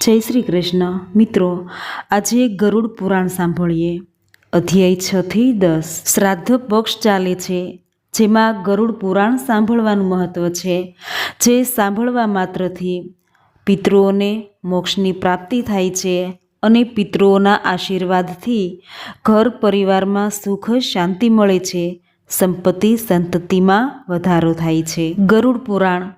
જય શ્રી કૃષ્ણ. મિત્રો, આજે ગરુડ પુરાણ સાંભળીએ. અધ્યાય છ થી દસ. શ્રાદ્ધ પક્ષ ચાલે છે, જેમાં ગરુડ પુરાણ સાંભળવાનું મહત્વ છે, જે સાંભળવા માત્રથી પિતૃઓને મોક્ષની પ્રાપ્તિ થાય છે અને પિતૃઓના આશીર્વાદથી ઘર પરિવારમાં સુખ, શાંતિ મળે છે, સંપત્તિ, સંતતિમાં વધારો થાય છે. ગરુડ પુરાણ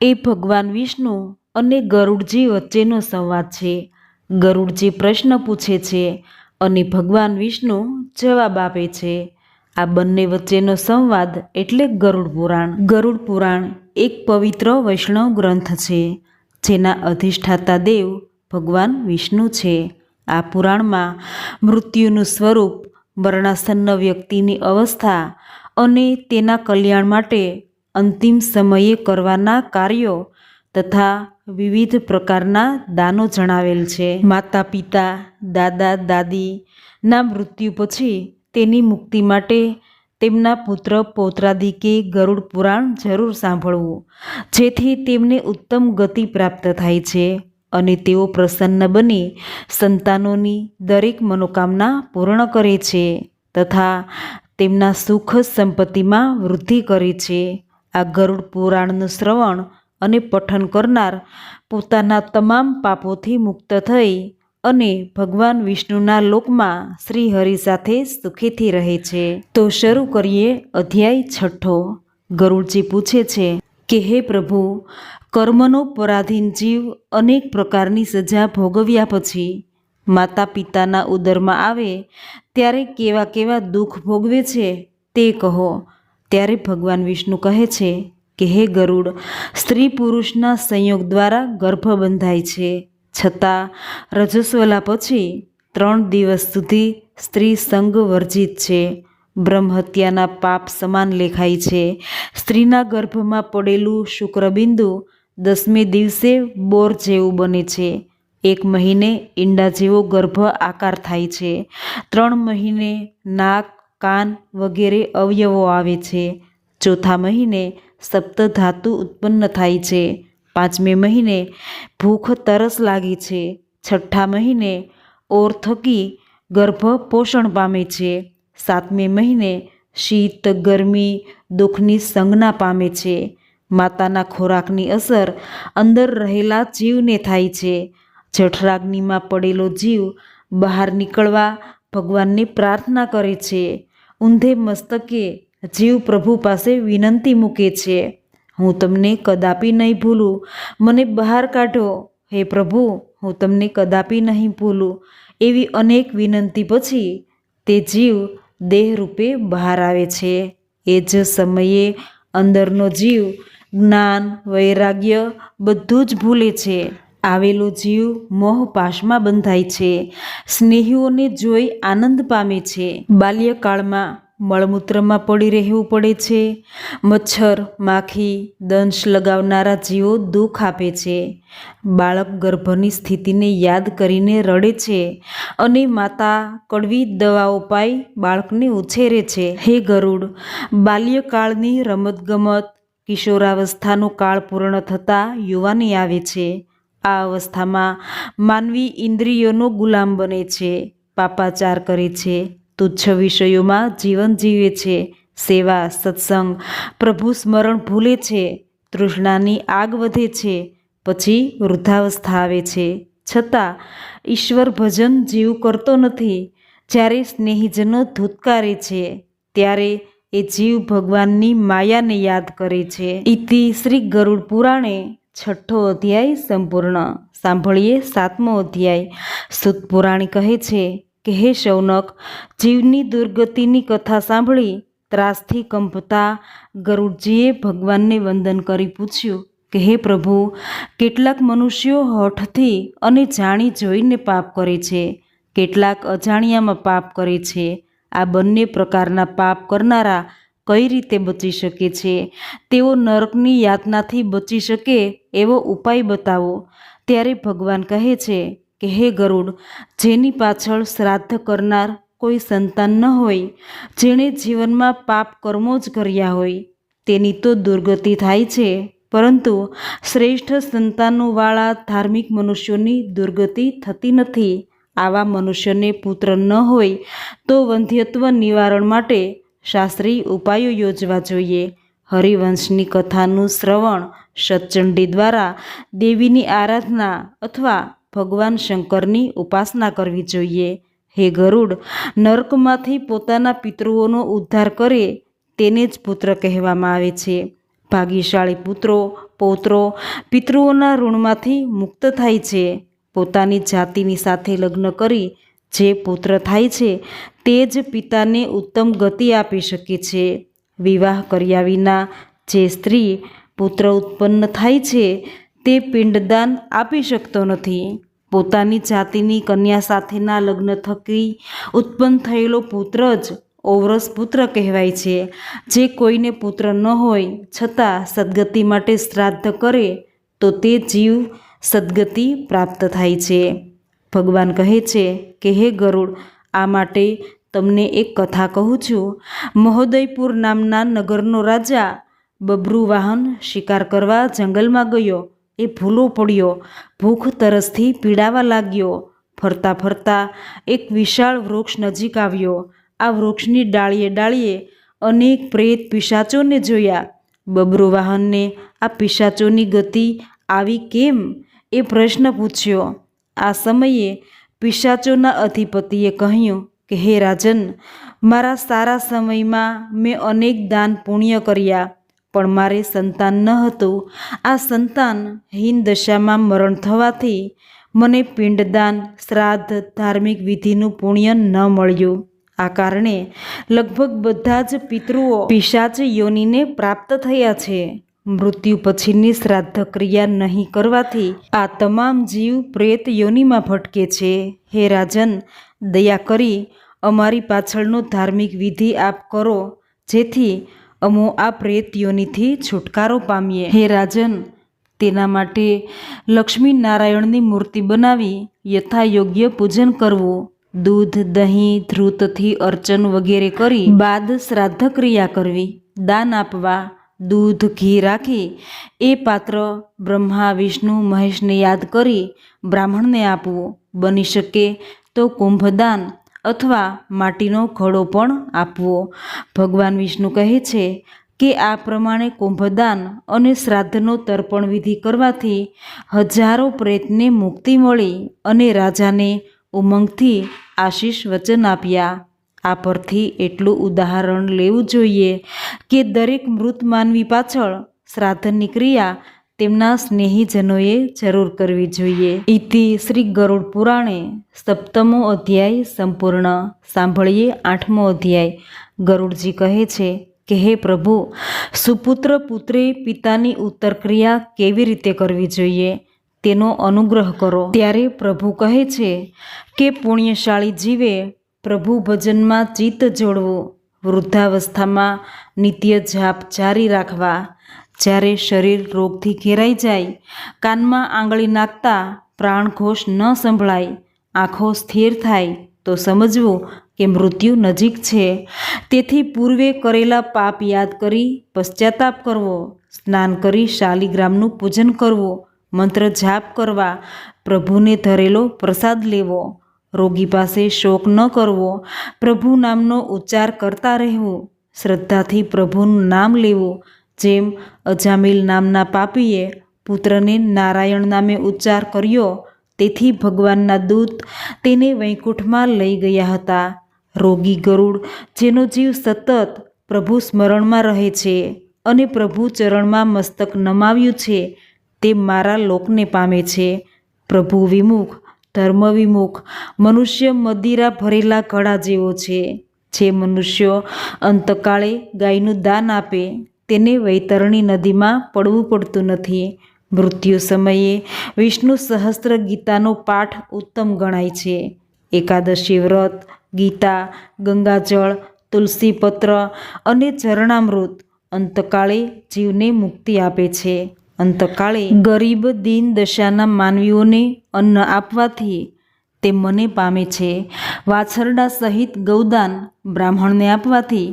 એ ભગવાન વિષ્ણુ અને ગરુડજી વચ્ચેનો સંવાદ છે. ગરુડજી પ્રશ્ન પૂછે છે અને ભગવાન વિષ્ણુ જવાબ આપે છે. આ બંને વચ્ચેનો સંવાદ એટલે ગરુડ પુરાણ. ગરુડ પુરાણ એક પવિત્ર વૈષ્ણવ ગ્રંથ છે, જેના અધિષ્ઠાતા દેવ ભગવાન વિષ્ણુ છે. આ પુરાણમાં મૃત્યુનું સ્વરૂપ, વર્ણાસન્ન વ્યક્તિની અવસ્થા અને તેના કલ્યાણ માટે અંતિમ સમયે કરવાના કાર્યો તથા વિવિધ પ્રકારના દાનો જણાવેલ છે. માતા પિતા દાદા દાદીના મૃત્યુ પછી તેની મુક્તિ માટે તેમના પુત્ર પૌત્રાદિકે ગરુડ પુરાણ જરૂર સાંભળવું, જેથી તેમને ઉત્તમ ગતિ પ્રાપ્ત થાય છે અને તેઓ પ્રસન્ન બની, સંતાનોની દરેક મનોકામના પૂર્ણ કરે છે તથા તેમના સુખ સંપત્તિમાં વૃદ્ધિ કરે છે. આ ગરુડ પુરાણનું શ્રવણ અને પઠન કરનાર પોતાના તમામ પાપોથી મુક્ત થઈ અને ભગવાન વિષ્ણુના લોકમાં શ્રી હરિ સાથે સુખીથી રહે છે. તો શરૂ કરીએ અધ્યાય છઠ્ઠો. ગરુડજી પૂછે છે, કે હે પ્રભુ, કર્મનો પરાધીન જીવ અનેક પ્રકારની સજા ભોગવ્યા પછી માતા પિતાના ઉદરમાં આવે, ત્યારે કેવા કેવા દુઃખ ભોગવે છે તે કહો. ત્યારે ભગવાન વિષ્ણુ કહે છે કે હે ગરુડ, સ્ત્રી પુરુષના સંયોગ દ્વારા ગર્ભ બંધાય છે. છતાં, રજસ્વલા પછી ત્રણ દિવસ સુધી સ્ત્રી સંગ વર્જિત છે. બ્રહ્મહત્યાના પાપ સમાન લેખાય છે. સ્ત્રીના ગર્ભમાં પડેલું શુક્રબિંદુ દસમે દિવસે બોર જેવું બને છે. એક મહિને ઈંડા જેવો ગર્ભ આકાર થાય છે. ત્રણ મહિને નાક, કાન વગેરે અવયવો આવે છે. ચોથા મહિને સપ્ત ધાતુ ઉત્પન્ન થાય છે. પાંચમે મહિને ભૂખ તરસ લાગે છે. છઠ્ઠા મહિને ઓર થકી ગર્ભ પોષણ પામે છે. સાતમે મહિને શીત, ગરમી, દુઃખની સંજ્ઞા પામે છે. માતાના ખોરાકની અસર અંદર રહેલા જીવને થાય છે. જઠરાગ્નિમાં પડેલો જીવ બહાર નીકળવા ભગવાનની પ્રાર્થના કરે છે. ઊંધે મસ્તકે જીવ પ્રભુ પાસે વિનંતી મૂકે છે. હું તમને કદાપી નહીં ભૂલું. મને બહાર કાઢો. હે પ્રભુ, હું તમને કદાપી નહીં ભૂલું. એવી અનેક વિનંતી પછી તે જીવ દેહ રૂપે બહાર આવે છે. એ જ સમયે અંદરનો જીવ, જ્ઞાન, વૈરાગ્ય બધું જ ભૂલે છે. આવેલો જીવ મોહ પાશમાં બંધાય છે. સ્નેહીઓને જોઈ આનંદ પામે છે. બાલ્યકાળમાં મળમૂત્રમાં પડી રહેવું પડે છે. મચ્છર, માખી, દંશ લગાવનારા જીવો દુઃખ આપે છે. બાળક ગર્ભની સ્થિતિને યાદ કરીને રડે છે અને માતા કડવી દવાઓ પાઈ બાળકને ઉછેરે છે. હે ગરુડ, બાલ્યકાળની રમતગમત કિશોરાવસ્થાનો કાળ પૂર્ણ થતાં યુવાની આવે છે. આ અવસ્થામાં માનવી ઇન્દ્રિયોનો ગુલામ બને છે, પાપાચાર કરે છે. તુચ્છ વિષયોમાં જીવન જીવે છે, સેવા, સત્સંગ, પ્રભુ સ્મરણ ભૂલે છે, તૃષ્ણાની આગ વધે છે, પછી વૃદ્ધાવસ્થા આવે છે. છતાં, ઈશ્વર ભજન જીવ કરતો નથી. જ્યારે સ્નેહીજનો ધૂતકારે છે, ત્યારે એ જીવ ભગવાનની માયાને યાદ કરે છે. ઇતિ શ્રી ગરુડ પુરાણે છઠ્ઠો અધ્યાય સંપૂર્ણ. સાંભળીએ સાતમો અધ્યાય. સુત પુરાણ કહે છે કે હે શૌનક, જીવની દુર્ગતિની કથા સાંભળી ત્રાસથી કંપતા ગરુડજીએ ભગવાનને વંદન કરી પૂછ્યું કે હે પ્રભુ, કેટલાક મનુષ્યો હઠથી અને જાણી જોઈને પાપ કરે છે. કેટલાક અજાણ્યામાં પાપ કરે છે. આ બંને પ્રકારના પાપ કરનારા કઈ રીતે બચી શકે છે? તેઓ નરકની યાતનાથી બચી શકે એવો ઉપાય બતાવો. ત્યારે ભગવાન કહે છે કે હે ગરુડ, જેની પાછળ શ્રાદ્ધ કરનાર કોઈ સંતાન ન હોય, જેણે જીવનમાં પાપ કર્મો જ કર્યા હોય, તેની તો દુર્ગતિ થાય છે. પરંતુ શ્રેષ્ઠ સંતાનોવાળા ધાર્મિક મનુષ્યોની દુર્ગતિ થતી નથી. આવા મનુષ્યને પુત્ર ન હોય, તો વંધ્યત્વ નિવારણ માટે શાસ્ત્રીય ઉપાયો યોજવા જોઈએ. હરિવંશની કથાનું શ્રવણ સત્ચંડી દ્વારા દેવીની આરાધના અથવા ભગવાન શંકરની ઉપાસના કરવી જોઈએ. હે ગરુડ, નર્કમાંથી પોતાના પિતૃઓનો ઉદ્ધાર કરે તેને જ પુત્ર કહેવામાં આવે છે. ભાગ્યશાળી પુત્રો, પૌત્રો પિતૃઓના ઋણમાંથી મુક્ત થાય છે. પોતાની જાતિની સાથે લગ્ન કરી જે પુત્ર થાય છે તે જ પિતાને ઉત્તમ ગતિ આપી શકે છે. વિવાહ કર્યા વિના જે સ્ત્રી પુત્ર ઉત્પન્ન થાય છે તે પિંડદાન આપી શકતો નથી. પોતાની જાતિની કન્યા સાથેના લગ્ન થકી ઉત્પન્ન થયેલો પુત્ર જ ઔરસ પુત્ર કહેવાય છે. જે કોઈને પુત્ર ન હોય, છતાં સદગતિ માટે શ્રાદ્ધ કરે, તો તે જીવ સદગતિ પ્રાપ્ત થાય છે. ભગવાન કહે છે કે, હે ગરુડ, આ માટે તમને એક કથા કહું છું. મહોદયપુર નામના નગરનો રાજા બબ્રુવાહન શિકાર કરવા જંગલમાં ગયો. એ ભૂલો પડ્યો. ભૂખ તરસથી પીડાવા લાગ્યો. ફરતા ફરતા એક વિશાળ વૃક્ષ નજીક આવ્યો. આ વૃક્ષની ડાળીએ ડાળીએ અનેક પ્રેત પિશાચોને જોયા. બબરુ વાહનને આ પિશાચોની ગતિ આવી કેમ? એ પ્રશ્ન પૂછ્યો. આ સમયે પિશાચોના અધિપતિએ કહ્યું કે, હે રાજન, મારા સારા સમયમાં મેં અનેક દાન પુણ્ય કર્યા. પણ મારે સંતાન ન હતું. આ સંતાન હીન દશામાં મરણ થવાથી મને પિંડદાન, શ્રાદ્ધ, ધાર્મિક વિધિનું પુણ્ય ન મળ્યું. આ કારણે લગભગ બધા જ પિતૃઓ પિશાચ યોનિને પ્રાપ્ત થયા છે. મૃત્યુ પછીની શ્રાદ્ધ ક્રિયા નહીં કરવાથી આ તમામ જીવ પ્રેત યોનિમાં ભટકે છે. હે રાજન, દયા કરી, અમારી પાછળનો ધાર્મિક વિધિ આપ કરો, જેથી અમો આ પ્રેત છુટકારો પામીએ. હે રાજન, તેના માટે લક્ષ્મી નારાયણની મૂર્તિ બનાવી યથાયોગ્ય પૂજન કરવું. દૂધ, દહીં, ધ્રુતથી અર્ચન વગેરે કરી બાદ શ્રાદ્ધ ક્રિયા કરવી. દાન આપવા, દૂધ, ઘી રાખી એ પાત્ર બ્રહ્મા, વિષ્ણુ, મહેશને યાદ કરી બ્રાહ્મણને આપવું. બની શકે તો કુંભદાન અથવા માટીનો ઘડો પણ આપવો. ભગવાન વિષ્ણુ કહે છે કે આ પ્રમાણે કુંભદાન અને શ્રાદ્ધનો તર્પણ વિધિ કરવાથી હજારો પ્રેતને મુક્તિ મળી અને રાજાને ઉમંગથી આશીષ વચન આપ્યા. આ પરથી એટલું ઉદાહરણ લેવું જોઈએ કે દરેક મૃત માનવી પાછળ શ્રાદ્ધની ક્રિયા તેમના સ્નેહીજનોએ જરૂર કરવી જોઈએ. ઇતિ શ્રી ગરુડ પુરાણે સપ્તમો અધ્યાય સંપૂર્ણ સાંભળીએ આઠમો અધ્યાય. ગરુડજી કહે છે કે, હે પ્રભુ, સુપુત્ર પુત્રે પિતાની ઉત્તર ક્રિયા કેવી રીતે કરવી જોઈએ? તેનો અનુગ્રહ કરો. ત્યારે પ્રભુ કહે છે કે, પુણ્યશાળી જીવે પ્રભુ ભજનમાં ચિત્ત જોડવું, વૃદ્ધાવસ્થામાં નિત્ય જાપ જારી રાખવા જ્યારે શરીર રોગથી ઘેરાઈ જાય, કાનમાં આંગળી નાખતા પ્રાણઘોષ ન સંભળાય, આંખો સ્થિર થાય, તો સમજવું કે મૃત્યુ નજીક છે. તેથી પૂર્વે કરેલા પાપ યાદ કરી પશ્ચાતાપ કરવો, સ્નાન કરી શાલિગ્રામનું પૂજન કરવું, મંત્ર જાપ કરવા, પ્રભુને ધરેલો પ્રસાદ લેવો, રોગી પાસે શોક ન કરવો, પ્રભુ નામનો ઉચ્ચાર કરતા રહેવું, શ્રદ્ધાથી પ્રભુનું નામ લેવું જેમ અજામિલ નામના પાપીએ પુત્રને નારાયણ નામે ઉચ્ચાર કર્યો, તેથી ભગવાનના દૂત તેને વૈકુંઠમાં લઈ ગયા હતા. રોગી ગરુડ, જેનો જીવ સતત પ્રભુ સ્મરણમાં રહે છે અને પ્રભુ ચરણમાં મસ્તક નમાવ્યું છે, તે મારા લોકને પામે છે. પ્રભુ વિમુખ, ધર્મ વિમુખ, મનુષ્ય મદિરા ભરેલા ઘડા જેવો છે, જે મનુષ્યો અંતકાળે ગાયનું દાન આપે. તેને વૈતરણી નદીમાં પડવું પડતું નથી. મૃત્યુ સમયે વિષ્ણુ સહસ્ત્ર ગીતાનો પાઠ ઉત્તમ ગણાય છે. એકાદશી વ્રત, ગીતા, ગંગાજળ, તુલસીપત્ર અને ઝરણામૃત અંતકાળે જીવને મુક્તિ આપે છે. અંતકાળે ગરીબ દીન દશાના માનવીઓને અન્ન આપવાથી તે મને પામે છે. વાછરડા સહિત ગૌદાન બ્રાહ્મણને આપવાથી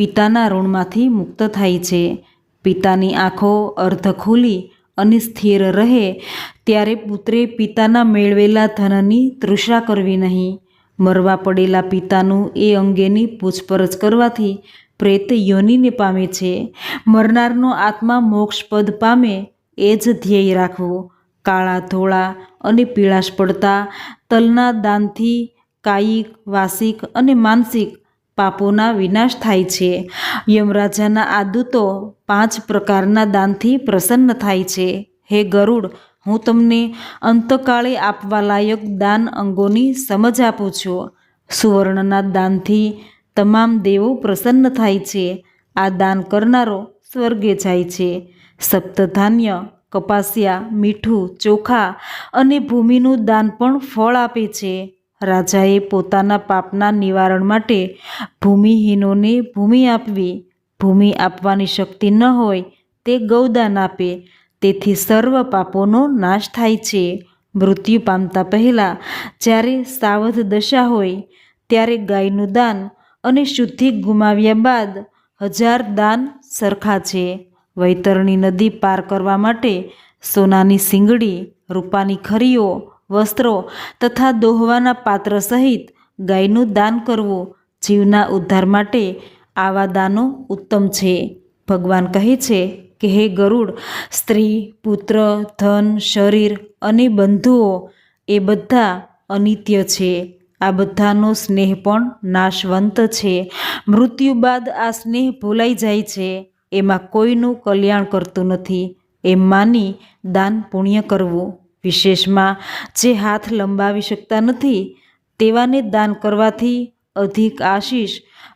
પિતાના ઋણમાંથી મુક્ત થાય છે. પિતાની આંખો અર્ધ ખુલી અને સ્થિર રહે ત્યારે પુત્રે પિતાના મેળવેલા ધનની તૃષા કરવી નહીં. મરવા પડેલા પિતાનું એ અંગેની પૂછપરછ કરવાથી પ્રેત યોનિને પામે છે. મરનારનો આત્મા મોક્ષપદ પામે એ જ ધ્યેય રાખવું. કાળા ધોળા અને પીળાશ પડતા તલના દાનથી કાયિક, વાસિક અને માનસિક પાપોના વિનાશ થાય છે. યમરાજાના આદૂતો પાંચ પ્રકારના દાનથી પ્રસન્ન થાય છે. હે ગરુડ, હું તમને અંતકાળે આપવા લાયક દાન અંગોની સમજ આપું છું. સુવર્ણના દાનથી તમામ દેવો પ્રસન્ન થાય છે. આ દાન કરનારો સ્વર્ગે જાય છે. સપ્તધાન્ય, કપાસિયા, મીઠું, ચોખા અને ભૂમિનું દાન પણ ફળ આપે છે. રાજાએ પોતાના પાપના નિવારણ માટે ભૂમિહીનોને ભૂમિ આપવી, ભૂમિ આપવાની શક્તિ ન હોય તે ગૌદાન આપે. તેથી સર્વ પાપોનો નાશ થાય છે. મૃત્યુ પામતા પહેલાં જ્યારે સાવધ દશા હોય, ત્યારે ગાયનું દાન અને શુદ્ધિ ગુમાવ્યા બાદ હજાર દાન સરખા છે. વૈતરણી નદી પાર કરવા માટે સોનાની સિંગડી, રૂપાની ખરીઓ વસ્ત્રો તથા દોહવાના પાત્ર સહિત ગાયનું દાન કરવું જીવના ઉદ્ધાર માટે આવા દાનો ઉત્તમ છે. ભગવાન કહે છે કે, હે ગરુડ, સ્ત્રી, પુત્ર, ધન, શરીર અને બંધુઓ, એ બધા અનિત્ય છે. આ બધાનો સ્નેહ પણ નાશવંત છે. મૃત્યુ બાદ આ સ્નેહ ભૂલાઈ જાય છે. એમાં કોઈનું કલ્યાણ કરતું નથી. એમ માની દાન પુણ્ય કરવું. વિશેષમાં જે હાથ લંબાવી શકતા નથી, તેવાને દાન કરવાથી અધિક આશીષ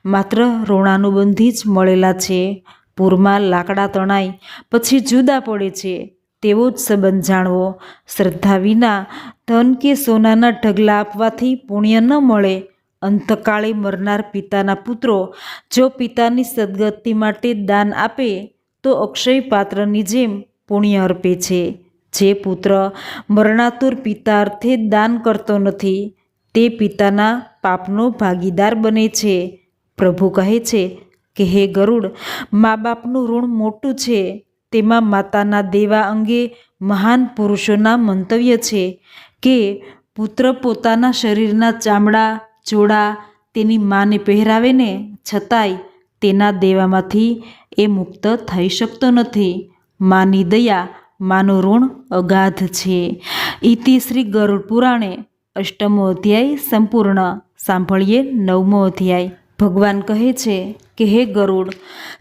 માત્ર ઋણાનુબંધી જ મળેલા છે. પૂરમાં લાકડા તણાઈ પછી જુદા પડે છે. તેવો જ સંબંધ જાણવો. શ્રદ્ધા વિના ધન કે સોનાના ઢગલા આપવાથી પુણ્ય ન મળે. અંતકાળે મરનાર પિતાના પુત્રો જો પિતાની સદગતિ માટે દાન આપે, તો અક્ષય પાત્રની જેમ પુણ્ય અર્પે છે. જે પુત્ર મરણાતુર પિતાર્થે દાન કરતો નથી, તે પિતાના પાપનો ભાગીદાર બને છે. પ્રભુ કહે છે કે, હે ગરુડ મા બાપનું ઋણ મોટું છે. તેમાં માતાના દેવા અંગે મહાન પુરુષોના મંતવ્ય છે કે, પુત્ર પોતાના શરીરના ચામડા જોડા તેની માને પહેરાવે ને, છતાંય તેના દેવામાંથી એ મુક્ત થઈ શકતો નથી. માની દયા માનું ઋણ અગાધ છે. ઇતિ શ્રી ગરુડ પુરાણે અષ્ટમો અધ્યાય સંપૂર્ણ સાંભળીએ નવમો અધ્યાય. ભગવાન કહે છે કે, હે ગરુડ,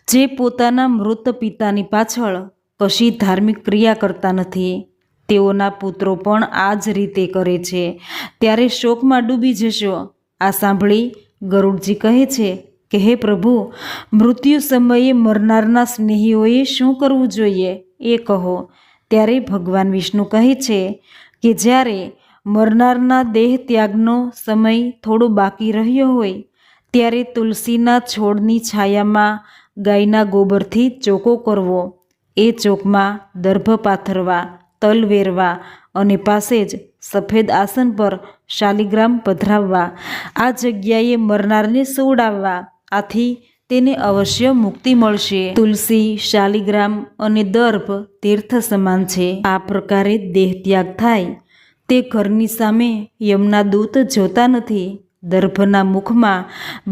જે પોતાના મૃત પિતાની પાછળ કશી ધાર્મિક ક્રિયા કરતા નથી, તેઓના પુત્રો પણ આ જ રીતે કરે છે. ત્યારે શોકમાં ડૂબી જશો. આ સાંભળી ગરુડજી કહે છે કે, હે પ્રભુ, મૃત્યુ સમયે મરનારના સ્નેહીઓએ શું કરવું જોઈએ? એ કહો. ત્યારે ભગવાન વિષ્ણુ કહે છે કે જ્યારે મરનારના દેહ ત્યાગનો સમય થોડો બાકી રહ્યો હોય, ત્યારે તુલસીના છોડની છાયામાં ગાયના ગોબરથી ચોકો કરવો, એ ચોકમાં દર્ભ પાથરવા, તલ વેરવા અને પાસે જ સફેદ આસન પર શાલિગ્રામ પધરાવવા, આ જગ્યાએ મરનારને સુવડાવવા, આથી તેને અવશ્ય મુક્તિ મળશે. તુલસી, શાલિગ્રામ અને દર્ભ તીર્થ સમાન છે. આ પ્રકારે દેહ ત્યાગ થાય. તે ઘરની સામે યમના દૂત જોતા નથી. દર્ભના મુખમાં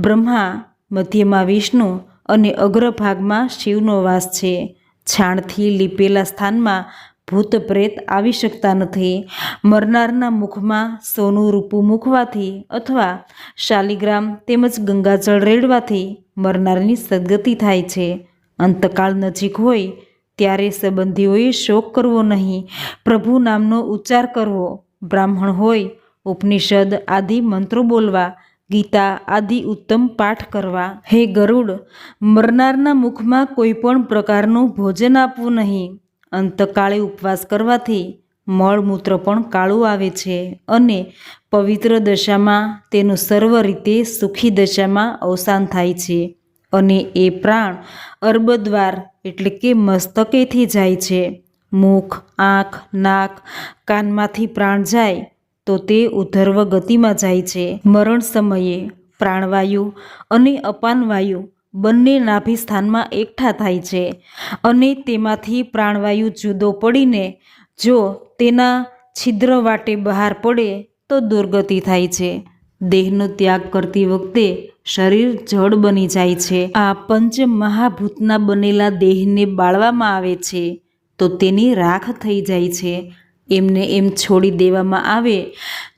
બ્રહ્મા, મધ્યમાં વિષ્ણુ અને અગ્રભાગમાં શિવનો વાસ છે. છાણથી લીપેલા સ્થાનમાં ભૂત પ્રેત આવી શકતા નથી. મરનારના મુખમાં સોનું રૂપું મૂકવાથી અથવા શાલિગ્રામ તેમજ ગંગાજળ રેડવાથી મરનારની સદગતિ થાય છે. અંતકાળ નજીક હોય ત્યારે સંબંધીઓએ શોક કરવો નહીં. પ્રભુ નામનો ઉચ્ચાર કરવો. બ્રાહ્મણ હોય, ઉપનિષદ આદિ મંત્રો બોલવા, ગીતા આદિ ઉત્તમ પાઠ કરવા. હે ગરુડ, મરનારના મુખમાં કોઈ પણ પ્રકારનું ભોજન આપવું નહીં. અંતકાળે ઉપવાસ કરવાથી મળમૂત્ર પણ કાળું આવે છે અને પવિત્ર દશામાં તેનું સર્વ રીતે સુખી દશામાં અવસાન થાય છે. અને એ પ્રાણ અર્બદ્વાર એટલે કે મસ્તકેથી જાય છે. મુખ, આંખ, નાક, કાનમાંથી પ્રાણ જાય તો તે ઉધર્વ ગતિમાં જાય છે. મરણ સમયે પ્રાણવાયુ અને અપાનવાયુ બંને નાભી સ્થાનમાં એકઠા થાય છે અને તેમાંથી પ્રાણવાયુ જુદો પડીને જો તેના છિદ્ર વાટે બહાર પડે તો દુર્ગતિ થાય છે. દેહનો ત્યાગ કરતી વખતે શરીર જડ બની જાય છે. આ પંચ મહાભૂતના બનેલા દેહને બાળવામાં આવે છે તો તેની રાખ થઈ જાય છે. એમને એમ છોડી દેવામાં આવે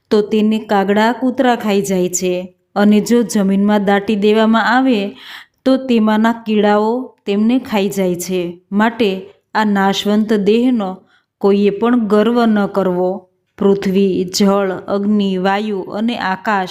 તો તેને કાગડા કૂતરા ખાઈ જાય છે અને જો જમીનમાં દાટી દેવામાં આવે તો તેમાંના કીડાઓ તેમને ખાઈ જાય છે. માટે આ નાશવંત દેહનો કોઈએ પણ ગર્વ ન કરવો. પૃથ્વી, જળ, અગ્નિ, વાયુ અને આકાશ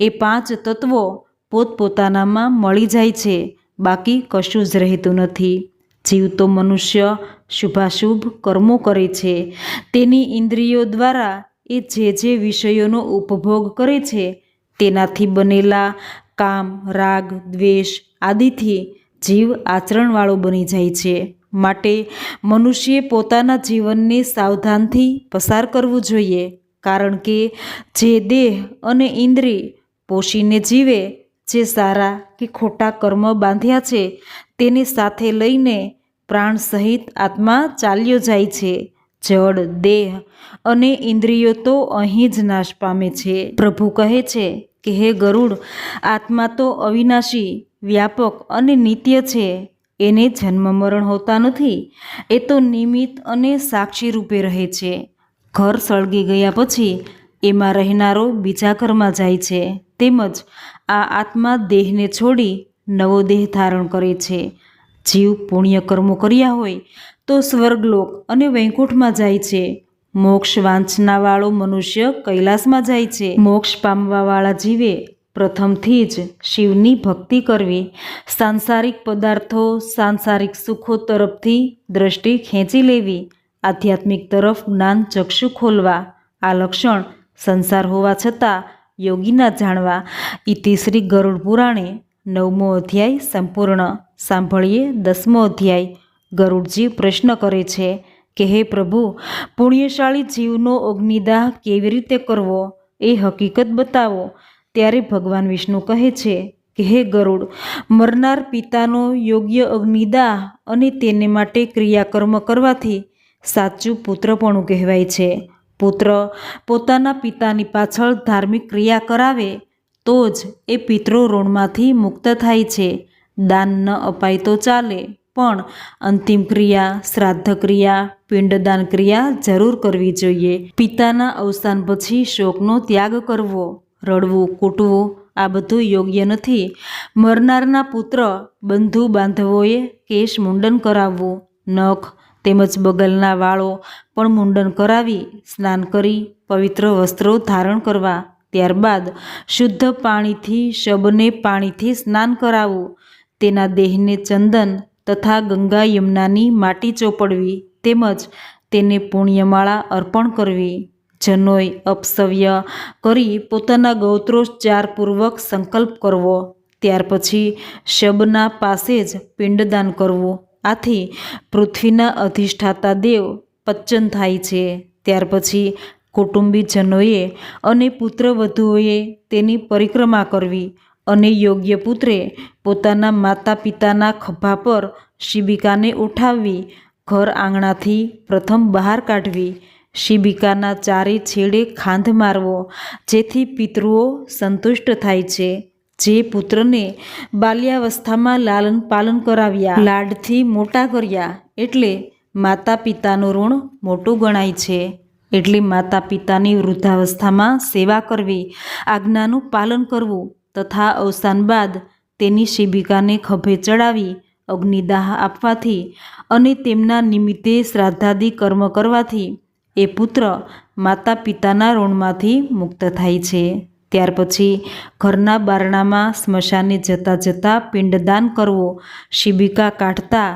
એ પાંચ તત્વો પોતપોતાનામાં મળી જાય છે. બાકી કશું જ રહેતું નથી. જીવતો મનુષ્ય શુભાશુભ કર્મો કરે છે. તેની ઇન્દ્રિયો દ્વારા એ જે જે વિષયોનો ઉપભોગ કરે છે, તેનાથી બનેલા કામ, રાગ, દ્વેષ આદિથી જીવ આચરણવાળો બની જાય છે. માટે મનુષ્યે પોતાના જીવનને સાવધાનથી પસાર કરવું જોઈએ. કારણ કે જે દેહ અને ઇન્દ્રિય પોષીને જીવે, જે સારા કે ખોટા કર્મ બાંધ્યા છે, તેને સાથે લઈને પ્રાણ સહિત આત્મા ચાલ્યો જાય છે. જડ દેહ અને ઇન્દ્રિયો તો અહીં જ નાશ પામે છે. પ્રભુ કહે છે કે, હે ગરુડ, આત્મા તો અવિનાશી, વ્યાપક અને નિત્ય છે. એને જન્મ મરણ હોતા નથી, એ તો નિમિત્ત અને સાક્ષી રૂપે રહે છે. ઘર સળગી ગયા પછી એમાં રહેનારો બીજા ઘરમાં જાય છે. તેમજ આ આત્મા દેહને છોડી નવો દેહ ધારણ કરે છે. જીવ પુણ્ય કર્મો કર્યા હોય તો સ્વર્ગલોક અને વૈકુંઠમાં જાય છે. મોક્ષ વાંચનાવાળો મનુષ્ય કૈલાસમાં જાય છે. મોક્ષ પામવાવાળા જીવે પ્રથમથી જ શિવની ભક્તિ કરવી, સાંસારિક પદાર્થો, સાંસારિક સુખો તરફથી દ્રષ્ટિ ખેંચી લેવી, આધ્યાત્મિક તરફ જ્ઞાન ચક્ષુ ખોલવા. આ લક્ષણ સંસાર હોવા છતાં યોગીના જાણવા. ઇતિ શ્રી ગરુડ પુરાણે નવમો અધ્યાય સંપૂર્ણ. સાંભળીએ દસમો અધ્યાય. ગરુડજી પ્રશ્ન કરે છે, કે હે પ્રભુ, પુણ્યશાળી જીવનો અગ્નિદાહ કેવી રીતે કરવો? એ હકીકત બતાવો. ત્યારે ભગવાન વિષ્ણુ કહે છે કે, હે ગરુડ, મરનાર પિતાનો યોગ્ય અગ્નિદાહ અને તેને માટે ક્રિયાકર્મ કરવાથી સાચું પુત્રપણું કહેવાય છે. પુત્ર પોતાના પિતાની પાછળ ધાર્મિક ક્રિયા કરાવે, તો જ એ પિતૃ ઋણમાંથી મુક્ત થાય છે. દાન ન અપાય તો ચાલે, પણ અંતિમ ક્રિયા, શ્રાદ્ધ ક્રિયા, પિંડદાન ક્રિયા જરૂર કરવી જોઈએ. પિતાના અવસાન પછી શોકનો ત્યાગ કરવો. રડવું, કૂટવું, આ બધું યોગ્ય નથી. મરનારના પુત્ર બંધુ બાંધવોએ કેશ મુંડન કરાવવું. નખ તેમજ બગલના વાળો પણ મુંડન કરાવી, સ્નાન કરી, પવિત્ર વસ્ત્રો ધારણ કરવા. ત્યારબાદ શુદ્ધ પાણીથી, શબને પાણીથી સ્નાન કરાવવું તેના દેહને ચંદન તથા ગંગા યમુનાની માટી ચોપડવી તેમજ તેને પુણ્યમાળા અર્પણ કરવી. જનોય અપસવ્ય કરી પોતાના ગૌત્રોચ્ચારપૂર્વક સંકલ્પ કરવો. ત્યાર પછી શબના પાસે જ પિંડદાન કરવું. આથી પૃથ્વીના અધિષ્ઠાતા દેવ પચ્ચન થાય છે. ત્યાર પછી કુટુંબીજનોએ અને પુત્રવધુઓએ તેની પરિક્રમા કરવી અને યોગ્ય પુત્રે પોતાના માતા પિતાના ખભા પર શિબિકાને ઉઠાવવી, ઘર આંગણાથી પ્રથમ બહાર કાઢવી. શિબિકાના ચારે છેડે ખાંધ મારવો, જેથી પિતૃઓ સંતુષ્ટ થાય છે. જે પુત્રને બાલ્યાવસ્થામાં લાલન પાલન કરાવ્યા, લાડથી મોટા કર્યા એટલે માતા પિતાનું ઋણ મોટું ગણાય છે. એટલે માતા પિતાની વૃદ્ધાવસ્થામાં સેવા કરવી, આજ્ઞાનું પાલન કરવું તથા અવસાન બાદ તેની શિબિકાને ખભે ચડાવી અગ્નિદાહ આપવાથી અને તેમના નિમિત્તે શ્રાદ્ધાદિ કર્મ કરવાથી એ પુત્ર માતા પિતાના ઋણમાંથી મુક્ત થાય છે. ત્યાર પછી ઘરના બારણામાં સ્મશાને જતાં જતાં પિંડદાન કરવો, શિબિકા કાઢતા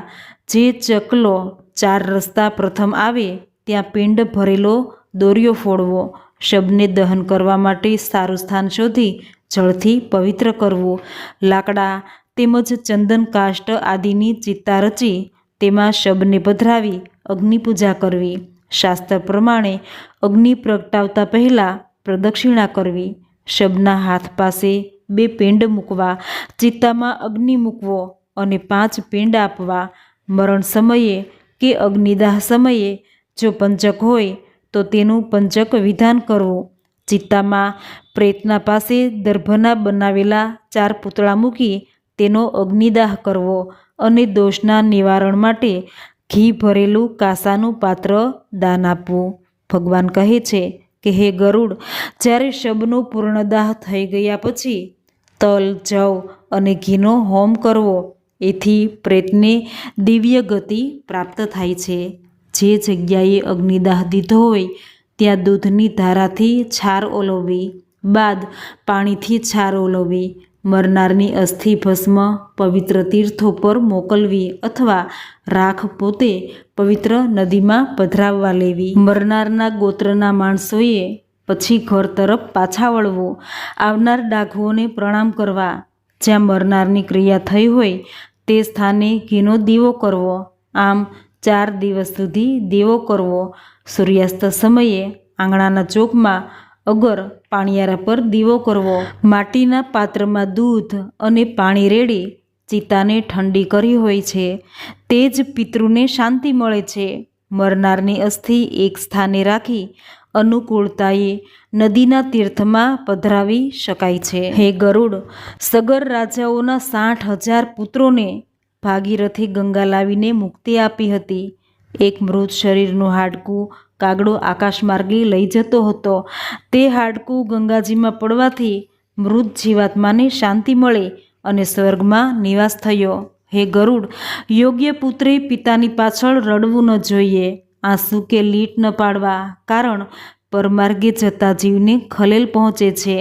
જે ચકલો ચાર રસ્તા પ્રથમ આવે ત્યાં પિંડ ભરેલો દોર્યો ફોડવો, શબને દહન કરવા માટે સારું સ્થાન શોધી જળથી પવિત્ર કરવું, લાકડા તેમજ ચંદન કાષ્ટ આદિની ચિત્તા રચી તેમાં શબને પધરાવી અગ્નિપૂજા કરવી. શાસ્ત્ર પ્રમાણે અગ્નિ પ્રગટાવતા પહેલાં પ્રદક્ષિણા કરવી. શબના હાથ પાસે બે પેંડ મૂકવા, ચિત્તામાં અગ્નિ મૂકવો અને પાંચ પેંડ આપવા. મરણ સમયે કે અગ્નિદાહ સમયે જો પંચક હોય, તો તેનું પંચક વિધાન કરવું. ચિત્તામાં પ્રેતના પાસે દર્ભના બનાવેલા ચાર પૂતળા મૂકી તેનો અગ્નિદાહ કરવો અને દોષના નિવારણ માટે ઘી ભરેલું કાંસાનું પાત્ર દાન આપવું. ભગવાન કહે છે કે, હે ગરુડ, જ્યારે શબનો પૂર્ણદાહ થઈ ગયા પછી તલ, જવ અને ઘીનો હોમ કરવો, એથી પ્રેતને દિવ્ય ગતિ પ્રાપ્ત થાય છે. જે જગ્યાએ અગ્નિદાહ દીધો હોય, ત્યાં દૂધની ધારાથી છાર ઓલવવી, બાદ પાણીથી છાર ઓલવવી મરનારની અસ્થિ ભસ્મ પવિત્ર તીર્થો પર મોકલવી અથવા રાખ પોતે પવિત્ર નદીમાં પધરાવવા લેવી. મરનારના ગોત્રના માણસોએ પછી ઘર તરફ પાછા વળવું. આવનાર ડાઘુઓને પ્રણામ કરવા. જ્યાં મરનારની ક્રિયા થઈ હોય તે સ્થાને ઘીનો દીવો કરવો. આમ ચાર દિવસ સુધી દીવો કરવો. સૂર્યાસ્ત સમયે આંગણાના ચોકમાં અગર પાણિયારા પર દીવો કરવો. માટીના પાત્રમાં દૂધ અને પાણી રેડી ચિતાને ઠંડી કરી હોય છે. તે જ પિતૃને શાંતિ મળે છે. મરનારની અસ્થિ એક સ્થાને રાખી અનુકૂળતાએ નદીના તીર્થમાં પધરાવી શકાય છે. હે ગરુડ, સગર રાજાઓના સાઠ હજાર પુત્રોને ભાગીરથી ગંગા લાવીને મુક્તિ આપી હતી. એક મૃત શરીરનું હાડકું કાગડો આકાશમાર્ગે લઈ જતો હતો. તે હાડકું ગંગાજીમાં પડવાથી મૃત જીવાત્માને શાંતિ મળે અને સ્વર્ગમાં નિવાસ થયો. હે ગરુડ, યોગ્ય પુત્રે પિતાની પાછળ રડવું ન જોઈએ. આંસુ કે લીટ ન પાડવા, કારણ પરમાર્ગે જતા જીવને ખલેલ પહોંચે છે.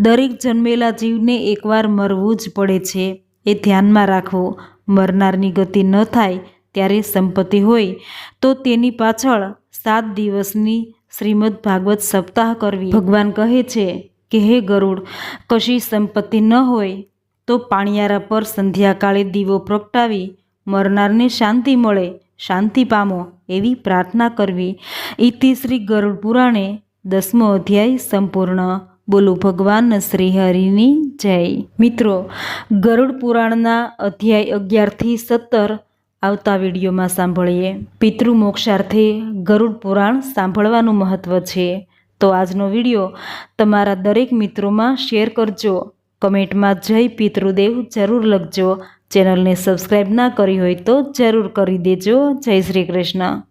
દરેક જન્મેલા જીવને એકવાર મરવું જ પડે છે. એ ધ્યાનમાં રાખવું મરનારની ગતિ ન થાય ત્યારે સંપત્તિ હોય તો તેની પાછળ સાત દિવસની શ્રીમદ ભાગવત સપ્તાહ કરવી. ભગવાન કહે છે કે, હે ગરુડ, કશી સંપત્તિ ન હોય તો પાણિયારા પર સંધ્યાકાળે દીવો પ્રગટાવી મરનારને શાંતિ મળે, શાંતિ પામો એવી પ્રાર્થના કરવી. ઇતિ શ્રી ગરુડ પુરાણે દસમો અધ્યાય સંપૂર્ણ. બોલો ભગવાન શ્રી હરિની જય. મિત્રો, ગરુડ પુરાણના અધ્યાય અગિયારથી સત્તર આવતા વિડીયોમાં સાંભળીએ. પિતૃ મોક્ષાર્થે ગરુડ પુરાણ સાંભળવાનું મહત્ત્વ છે. તો આજનો વીડિયો તમારા દરેક મિત્રોમાં શેર કરજો. કમેન્ટમાં જય પિતૃદેવ જરૂર લખજો. ચેનલને સબસ્ક્રાઈબ ના કરી હોય તો જરૂર કરી દેજો. જય શ્રી કૃષ્ણ.